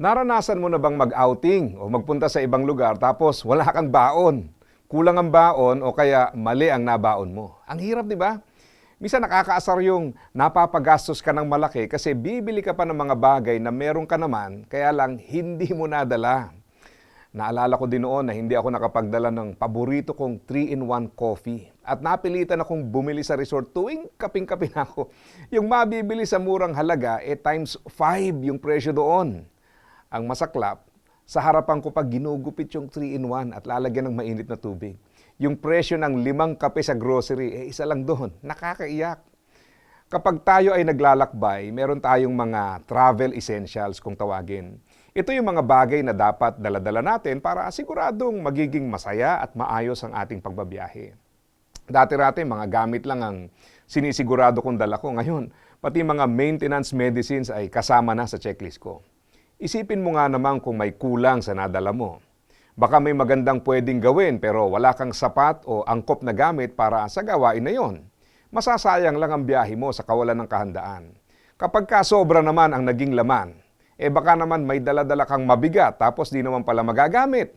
Naranasan mo na bang mag-outing o magpunta sa ibang lugar tapos wala kang baon? Kulang ang baon o kaya mali ang nabaon mo? Ang hirap, di ba? Misa nakakaasar yung napapagastos ka ng malaki kasi bibili ka pa ng mga bagay na meron ka naman kaya lang hindi mo nadala. Naalala ko din noon na hindi ako nakapagdala ng paborito kong 3-in-1 coffee. At napilitan akong bumili sa resort tuwing kaping-kapi na ako. Yung mabibili sa murang halaga, eh times 5 yung presyo doon. Ang masaklap, sa harapan ko pag ginugupit yung 3-in-1 at lalagyan ng mainit na tubig. Yung presyo ng limang kape sa grocery, eh isa lang doon. Nakakaiyak. Kapag tayo ay naglalakbay, meron tayong mga travel essentials kung tawagin. Ito yung mga bagay na dapat daladala natin para siguradong magiging masaya at maayos ang ating pagbabiyahe. Dati-rati, mga gamit lang ang sinisigurado kong dala ko. Ngayon, pati mga maintenance medicines ay kasama na sa checklist ko. Isipin mo nga naman kung may kulang sa nadala mo. Baka may magandang pwedeng gawin pero wala kang sapat o angkop na gamit para sa gawain na yon. Masasayang lang ang biyahe mo sa kawalan ng kahandaan. Kapag ka sobra naman ang naging laman, eh baka naman may daladala kang mabigat tapos di naman pala magagamit.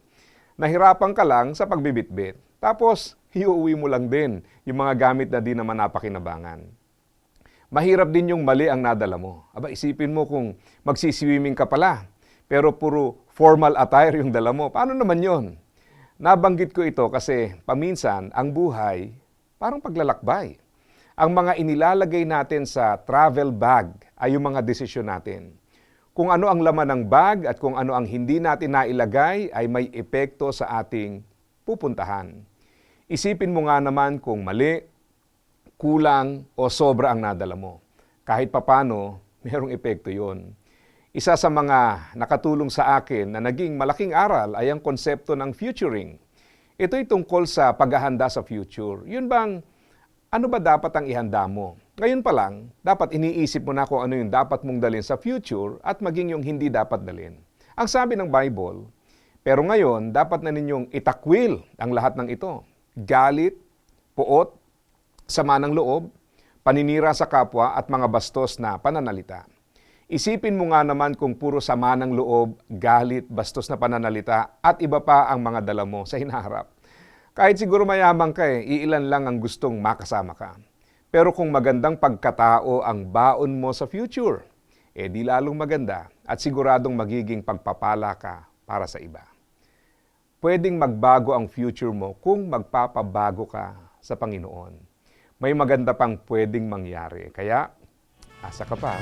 Nahirapan ka lang sa pagbibitbit. Tapos, iuwi mo lang din yung mga gamit na di naman napakinabangan. Mahirap din yung mali ang nadala mo. Aba, isipin mo kung magsiswimming ka pala, pero puro formal attire yung dala mo. Paano naman yon? Nabanggit ko ito kasi paminsan ang buhay parang paglalakbay. Ang mga inilalagay natin sa travel bag ay yung mga desisyon natin. Kung ano ang laman ng bag at kung ano ang hindi natin nailagay ay may epekto sa ating pupuntahan. Isipin mo nga naman kung mali, kulang o sobra ang nadala mo. Kahit papano, merong epekto yon. Isa sa mga nakatulong sa akin na naging malaking aral ay ang konsepto ng futuring. Ito'y tungkol sa paghahanda sa future. Yun bang, ano ba dapat ang ihanda mo? Ngayon pa lang, dapat iniisip mo na kung ano yung dapat mong dalhin sa future at maging yung hindi dapat dalhin. Ang sabi ng Bible, pero ngayon, dapat na ninyong itakwil ang lahat ng ito. Galit, puot, sama ng loob, paninira sa kapwa at mga bastos na pananalita. Isipin mo nga naman kung puro sama ng loob, galit, bastos na pananalita at iba pa ang mga dala mo sa hinaharap. Kahit siguro mayaman ka eh, iilan lang ang gustong makasama ka. Pero kung magandang pagkatao ang baon mo sa future, eh di lalong maganda at siguradong magiging pagpapala ka para sa iba. Pwedeng magbago ang future mo kung magpapabago ka sa Panginoon. May maganda pang pwedeng mangyari. Kaya, asa ka pa.